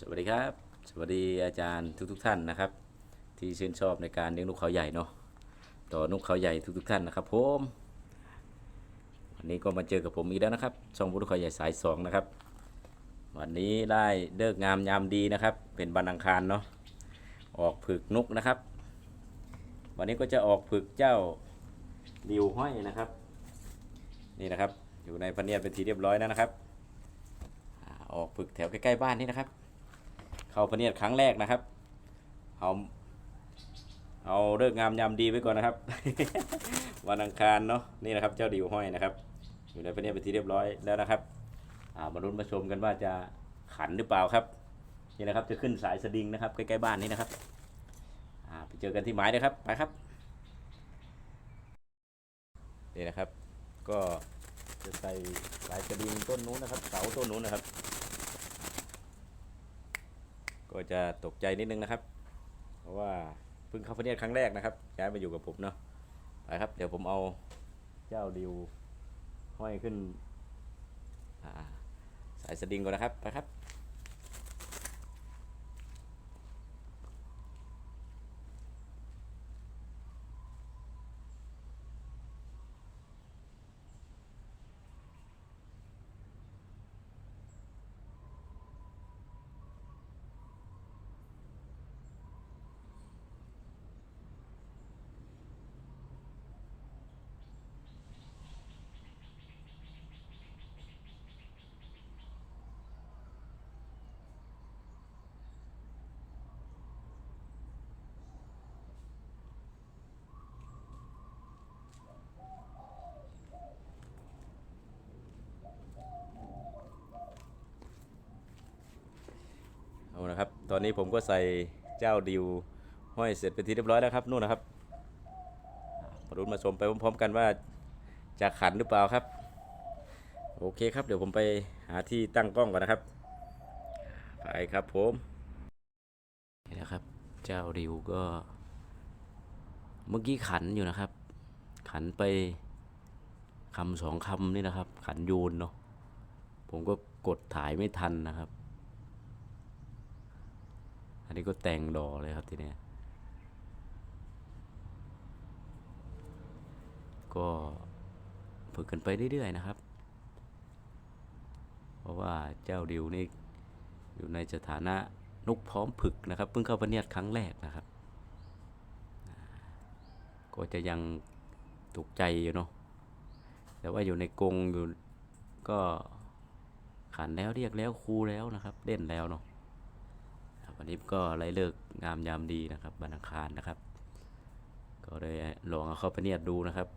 สวัสดีครับ สวัสดีอาจารย์ทุกๆทท่านนะครับ ที่ชื่นชอบในการเลี้ยงนกเขาใหญ่เนาะต่อนกเขาใหญ่ทุกๆท่านนะครับผมวันนี้ก็มาเจอกับผมอีกแล้วนะครับ ช่องบุรุษเขาใหญ่สายสองนะครับ วันนี้ได้เลิกงามยามดีนะครับ เป็นวันอังคารเนาะออกผึกนกนะครับ วันนี้ก็จะออกผึกเจ้าดิวห้อยนะครับ นี่นะครับ อยู่ในพะเนียดเป็นทีเรียบร้อยแล้วนะครับอออกผึกแถวใกล้ๆบ้านนี่นะครับ เข้าพเนียดครั้งแรกนะครับ เอาเอาเลิกงามยามดีไว้ก่อนนะครับ วันอังคารเนาะนี่นะครับ เจ้าดิวห้อยนะครับ อยู่ในพเนียดเป็นที่เรียบร้อยแล้วนะครับอ่ามาลุ้นมาชมกันว่าจะขันหรือเปล่าครับนี่นะครับจะขึ้นสายสดิงนะครับใกล้ๆบ้านนี้นะครับอ่าไปเจอกันที่หมายเลยครับไปครับนี่นะครับ ก็จะใส่สายสดิงต้นนู้นนะครับเสาต้นนู้นนะครับ ก็จะตกใจนิดนึงนะครับ เพราะว่าเพิ่งเข้าฟเนียครั้งแรกนะครับย้ายมาอยู่กับผมเนาะไปครับ เดี๋ยวผมเอาเจ้าดิวห้อยขึ้นสายสดิงก่อนนะครับไปครับ อนนี้ผมก็ใส่เจ้าดิวห้อยเสร็จเป็นที่เรียบร้อยแล้วครับนู่นนะครับมาลุ้นมาชมไปพร้อมๆกันว่าจะขันหรือเปล่าครับ โอเคครับ เดี๋ยวผมไปหาที่ตั้งกล้องก่อนนะครับ ไปครับผมนี่นะครับ เจ้าดิวก็ เมื่อกี้ขันอยู่นะครับ ขันไปคำสองคำนี่นะครับ ขันยูนเนาะผมก็กดถ่ายไม่ทันนะครับ อันนี้ก็แต่งดอเลยครับทีเนี้ยก็ฝึกกันไปเรื่อยๆนะครับ เพราะว่าเจ้าดิวนี่อยู่ในสถานะนกพร้อมผึกนะครับ เพิ่งเข้าพเนียดครั้งแรกนะครับ ก็จะยังตกใจอยู่เนาะแต่ว่าอยู่ในกรงอยู่ก็ขันแล้วเรียกแล้วครูแล้วนะครับ เล่นแล้วเนาะ วันนี้ก็ไล่เลิกงามยามดีนะครับบันอังคารนะครับ ก็เลยลองเอาเข้าไปเนียดดูนะครับ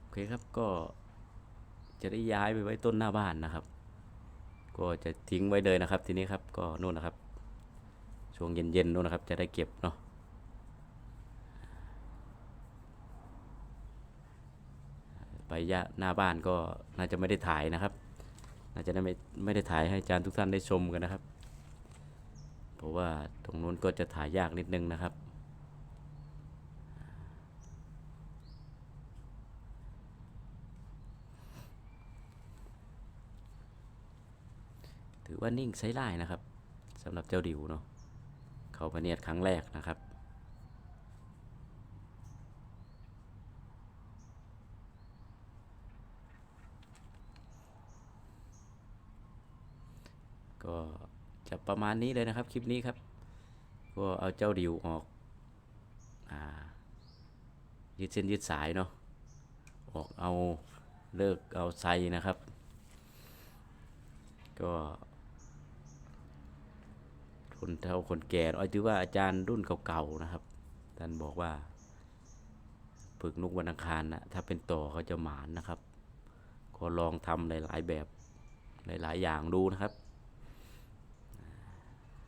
โอเคครับก็จะได้ย้ายไปไว้ต้นหน้าบ้านนะครับ ก็จะทิ้งไว้เลยนะครับทีนี้ครับก็นู่นนะครับ ช่วงเย็นๆนู่นนะครับ จะได้เก็บเนาะ ไปยะหน้าบ้านก็น่าจะไม่ได้ถ่ายนะครับ น่าจะได้ไม่ไม่ได้ถ่ายให้อาจารย์ทุกท่านได้ชมกันนะครับ เพราะว่าตรงนู้นก็จะถ่ายยากนิดนึงนะครับถือว่านิ่งใช้ได้นะครับสำหรับเจ้าดิวเนาะเขาพะเนียดครั้งแรกนะครับ ก็จะประมาณนี้เลยนะครับคลิปนี้ครับ ก็เอาเจ้าดิวออกอายืดเส้นยืดสายเนาะออกเอาเลิกเอาไซนะครับ ก็คนเฒ่าคนแก่เอาถือว่าอาจารย์รุ่นเก่าๆนะครับท่านบอกว่าฝึกนกวันอังคารนะถ้าเป็นต่อเขาจะหมานนะครับ ก็ลองทำหลายๆแบบหลายๆอย่างดูนะครับ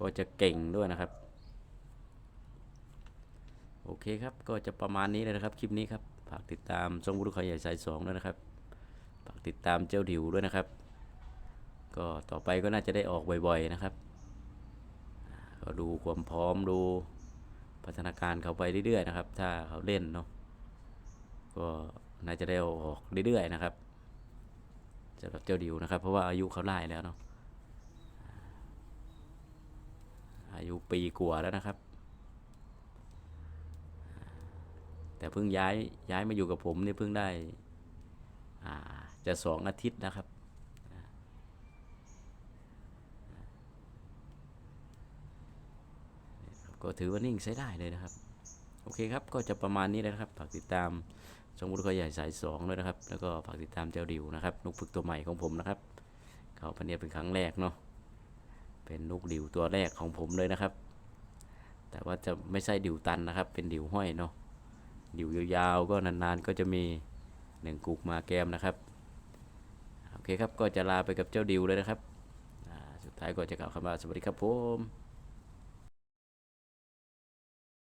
ก็จะเก่งด้วยนะครับ โอเคครับก็จะประมาณนี้เลยนะครับคลิปนี้ครับฝากติดตามช่องบุรุษเขาใหญ่สายสองด้วยนะครับฝากติดตามเจ้าดิวด้วยนะครับ ก็ต่อไปก็น่าจะได้ออกบ่อยๆนะครับ ก็ดูความพร้อมดูพัฒนาการเขาไปเรื่อยๆนะครับ ถ้าเขาเล่นเนาะก็น่าจะได้เอาออกเรื่อยๆนะครับสำหรับเจ้าดิวนะครับ เพราะว่าอายุเขาไล่แล้วเนาะ อายุปีกว่าแล้วนะครับ แต่เพิ่งย้ายย้ายมาอยู่กับผมเนี่ยเพิ่งได้จะสองอาทิตย์นะครับ ก็ถือว่านิ่งใช้ได้เลยนะครับ โอเคครับ ก็จะประมาณนี้นะครับ ฝากติดตามช่องบุรุษใหญ่สายสองด้วยนะครับ แล้วก็ฝากติดตามเจ้าดิวนะครับนกฝึกตัวใหม่ของผมนะครับ เขาพันเนี่ยเป็นครั้งแรกเนาะ เป็นนกดิวตัวแรกของผมเลยนะครับ แต่ว่าจะไม่ใช่ดิวตันนะครับ เป็นดิวห้อยเนาะดิวยาวๆก็นานๆก็จะมีหนึ่งกุกมาแกมนะครับโอเคครับก็จะลาไปกับเจ้าดิวเลยนะครับสุดท้ายก็จะกล่าวคำว่าสวัสดีครับผม